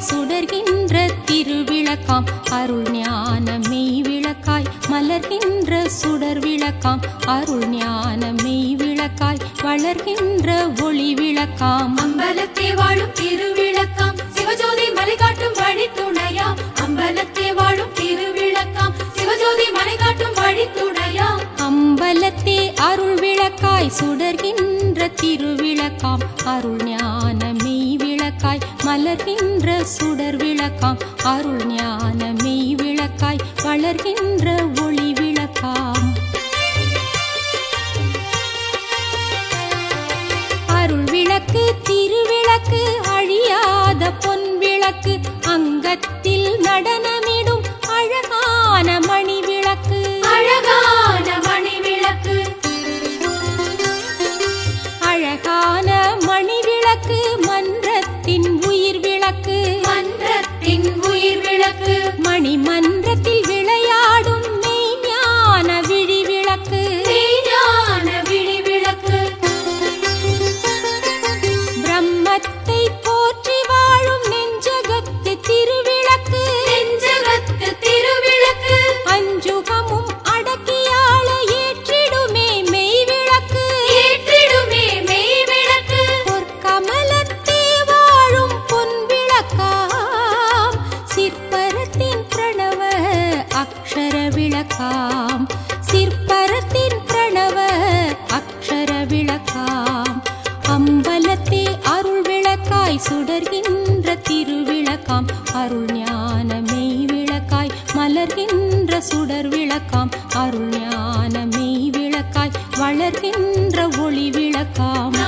சுடராய் சுடர்கின்ற திருவிளக்காம். அருள் ஞான மெய் விளக்காய் மலர்கின்ற சுடர் விளக்காம் அருள் ஞான மெய் விளக்காய் வளர்கின்ற ஒளி விளக்காம். அம்பலத்தை வாழும் திருவிளக்காம். சிவஜோதி மலை காட்டும் வழி துணையாம் அம்பலத்தை வாழும் திருவிளக்காம். சிவஜோதி மலை காட்டும் வழி துணையாம் அம்பலத்தே அருள் விளக்காய் சுடர்கின்ற திருவிளக்காம். அருள் ஞானமே விளக்காய் மலர்கின்ற சுடர் விளக்காம் அருள் ஞான மெய் விளக்காய் வளர்கின்ற ஒளி விளக்காம் அருள் விளக்கு திருவிளக்கு விளக்கு மணி விளக்காம். சிற்பரத்தின் பிரணவ அக்ஷர விளக்காம். அம்பலத்தே அருள் விளக்காய் சுடர்கின்ற திருவிளக்காம். அருள் ஞான மெய் விளக்காய் மலர்கின்ற சுடர் விளக்காம். அருள் ஞான மெய் விளக்காய் வளர்கின்ற ஒளி விளக்காம்.